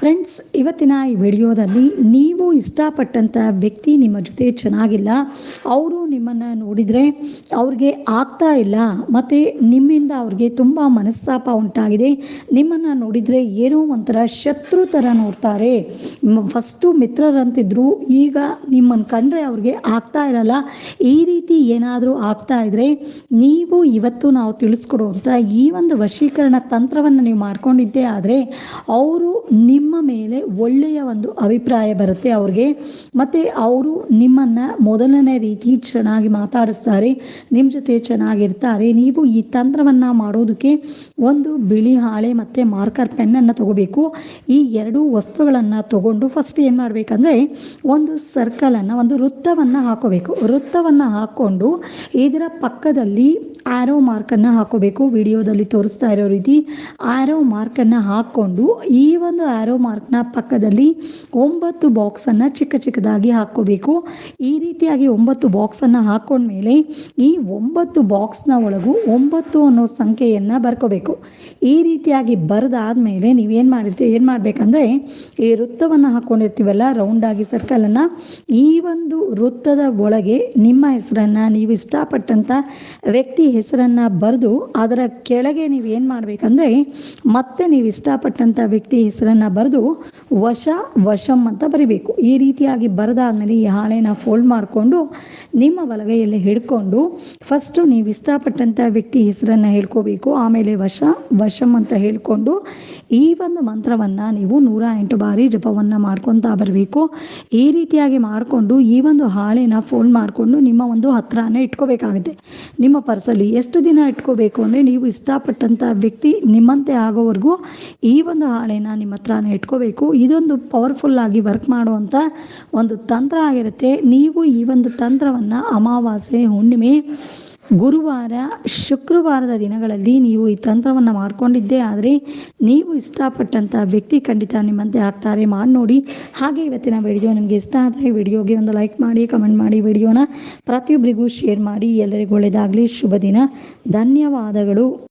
Friends ಇವತ್ತಿನ ಈ ವಿಡಿಯೋದಲ್ಲಿ ನೀವು ಇಷ್ಟಪಟ್ಟಂಥ ವ್ಯಕ್ತಿ ನಿಮ್ಮ ಜೊತೆ ಚೆನ್ನಾಗಿಲ್ಲ. ಅವರು ನಿಮ್ಮನ್ನು ನೋಡಿದರೆ ಅವ್ರಿಗೆ ಆಗ್ತಾ ಇಲ್ಲ. ಮತ್ತು ನಿಮ್ಮಿಂದ ಅವ್ರಿಗೆ ತುಂಬ ಮನಸ್ತಾಪ ಉಂಟಾಗಿದೆ. ನಿಮ್ಮನ್ನು ನೋಡಿದರೆ ಏನೋ ಒಂಥರ ಶತ್ರು ಥರ ನೋಡ್ತಾರೆ. ಫಸ್ಟು ಮಿತ್ರರಂತಿದ್ರು, ಈಗ ನಿಮ್ಮನ್ನು ಕಂಡ್ರೆ ಅವ್ರಿಗೆ ಆಗ್ತಾ ಇರಲ್ಲ. ಈ ರೀತಿ ಏನಾದರೂ ಆಗ್ತಾ ಇದ್ರೆ ನೀವು ಇವತ್ತು ನಾವು ತಿಳಿಸ್ಕೊಡುವಂಥ ಈ ಒಂದು ವಶೀಕರಣ ತಂತ್ರವನ್ನು ನೀವು ಮಾಡ್ಕೊಂಡಿದ್ದೇ ಆದರೆ, ಅವರು ನಿಮ್ಮ ಮೇಲೆ ಒಳ್ಳೆಯ ಒಂದು ಅಭಿಪ್ರಾಯ ಬರುತ್ತೆ ಅವ್ರಿಗೆ. ಮತ್ತು ಅವರು ನಿಮ್ಮನ್ನು ಮೊದಲನೇ ರೀತಿ ಚೆನ್ನಾಗಿ ಮಾತಾಡಿಸ್ತಾರೆ ನಿಮ್ಮ ಜೊತೆ ಚೆನ್ನಾಗಿರ್ತಾರೆ. ನೀವು ಈ ತಂತ್ರವನ್ನು ಮಾಡೋದಕ್ಕೆ ಒಂದು ಬಿಳಿ ಹಾಳೆ ಮತ್ತು ಮಾರ್ಕರ್ ಪೆನ್ನನ್ನು ತಗೋಬೇಕು. ಈ ಎರಡು ವಸ್ತುಗಳನ್ನು ತಗೊಂಡು ಫಸ್ಟ್ ಏನು ಮಾಡಬೇಕಂದ್ರೆ ಒಂದು ಸರ್ಕಲನ್ನು ಒಂದು ವೃತ್ತವನ್ನು ಹಾಕೋಬೇಕು. ವೃತ್ತವನ್ನು ಹಾಕ್ಕೊಂಡು ಇದರ ಪಕ್ಕದಲ್ಲಿ ಆರೋ ಮಾರ್ಕನ್ನು ಹಾಕೋಬೇಕು. ವಿಡಿಯೋದಲ್ಲಿ ತೋರಿಸ್ತಾ ಇರೋ ರೀತಿ ಆರೋ ಮಾರ್ಕನ್ನು ಹಾಕ್ಕೊಂಡು ಈ ಒಂದು ಆರೋ ಮಾರ್ಕ್ನ ಪಕ್ಕದಲ್ಲಿ ಒಂಬತ್ತು ಬಾಕ್ಸನ್ನು ಚಿಕ್ಕ ಚಿಕ್ಕದಾಗಿ ಹಾಕ್ಕೋಬೇಕು. ಈ ರೀತಿಯಾಗಿ ಒಂಬತ್ತು ಬಾಕ್ಸನ್ನು ಹಾಕ್ಕೊಂಡ್ಮೇಲೆ ಈ ಒಂಬತ್ತು ಬಾಕ್ಸ್ನ ಒಳಗೂ ಒಂಬತ್ತು ಅನ್ನೋ ಸಂಖ್ಯೆಯನ್ನು ಬರ್ಕೋಬೇಕು. ಈ ರೀತಿಯಾಗಿ ಬರೆದಾದ್ಮೇಲೆ ನೀವೇನು ಮಾಡಿರ್ತೀವಿ ಏನು ಮಾಡಬೇಕಂದ್ರೆ ಈ ವೃತ್ತವನ್ನು ಹಾಕ್ಕೊಂಡಿರ್ತೀವಲ್ಲ ರೌಂಡಾಗಿ ಸರ್ಕಲನ್ನು ಈ ಒಂದು ವೃತ್ತದ ಒಳಗೆ ನಿಮ್ಮ ಹೆಸರನ್ನು ನೀವು ಇಷ್ಟಪಟ್ಟಂಥ ವ್ಯಕ್ತಿ ಹೆಸರನ್ನು ಬರೆದು ಅದರ ಕೆಳಗೆ ನೀವು ಏನು ಮಾಡಬೇಕಂದ್ರೆ ಮತ್ತೆ ನೀವು ಇಷ್ಟಪಟ್ಟಂಥ ವ್ಯಕ್ತಿ ಹೆಸರನ್ನು ಬರೆದು ವಶ, ವಶಂ ಅಂತ ಬರಿಬೇಕು. ಈ ರೀತಿಯಾಗಿ ಬರೆದಾದ್ಮೇಲೆ ಈ ಹಾಳೆನ ಫೋಲ್ಡ್ ಮಾಡಿಕೊಂಡು ನಿಮ್ಮ ಬಲಗೈಯಲ್ಲಿ ಹಿಡ್ಕೊಂಡು ಫಸ್ಟು ನೀವು ಇಷ್ಟಪಟ್ಟಂಥ ವ್ಯಕ್ತಿ ಹೆಸರನ್ನು ಹೇಳ್ಕೋಬೇಕು. ಆಮೇಲೆ ವಶ, ವಶಂ ಅಂತ ಹೇಳ್ಕೊಂಡು ಈ ಒಂದು ಮಂತ್ರವನ್ನು ನೀವು ನೂರ ಎಂಟು ಬಾರಿ ಜಪವನ್ನು ಮಾಡ್ಕೊತಾ ಬರಬೇಕು. ಈ ರೀತಿಯಾಗಿ ಮಾಡಿಕೊಂಡು ಈ ಒಂದು ಹಾಳೆನ ಫೋಲ್ಡ್ ಮಾಡಿಕೊಂಡು ನಿಮ್ಮ ಒಂದು ಹತ್ರನೇ ಇಟ್ಕೋಬೇಕಾಗುತ್ತೆ. ನಿಮ್ಮ ಪರ್ಸಲ್ಲಿ ಎಷ್ಟು ದಿನ ಇಟ್ಕೋಬೇಕು ಅಂದರೆ ನೀವು ಇಷ್ಟಪಟ್ಟಂಥ ವ್ಯಕ್ತಿ ನಿಮ್ಮಂತೆ ಆಗೋವರೆಗೂ ಈ ಒಂದು ಹಾಳೆನ ನಿಮ್ಮ ಹತ್ರನೇ ಇಟ್ಕೋಬೇಕು. ಇದೊಂದು ಪವರ್ಫುಲ್ ಆಗಿ ವರ್ಕ್ ಮಾಡುವಂಥ ಒಂದು ತಂತ್ರ ಆಗಿರುತ್ತೆ. ನೀವು ಈ ಒಂದು ತಂತ್ರವನ್ನು ಅಮಾವಾಸ್ಯೆ, ಹುಣ್ಣಿಮೆ, ಗುರುವಾರ, ಶುಕ್ರವಾರದ ದಿನಗಳಲ್ಲಿ ನೀವು ಈ ತಂತ್ರವನ್ನು ಮಾಡಿಕೊಂಡಿದ್ದೇ ಆದರೆ ನೀವು ಇಷ್ಟಪಟ್ಟಂಥ ವ್ಯಕ್ತಿ ಖಂಡಿತ ನಿಮ್ಮಂತೆ ಆಗ್ತಾರೆ. ಮಾಡಿ ನೋಡಿ. ಹಾಗೆ ಇವತ್ತಿನ ವಿಡಿಯೋ ನಿಮಗೆ ಇಷ್ಟ ಆದರೆ ವಿಡಿಯೋಗೆ ಒಂದು ಲೈಕ್ ಮಾಡಿ ಕಮೆಂಟ್ ಮಾಡಿ ವಿಡಿಯೋನ ಪ್ರತಿಯೊಬ್ಬರಿಗೂ ಶೇರ್ ಮಾಡಿ. ಎಲ್ಲರಿಗೂ ಒಳ್ಳೆಯದಾಗಲಿ ಶುಭ ದಿನ. ಧನ್ಯವಾದಗಳು.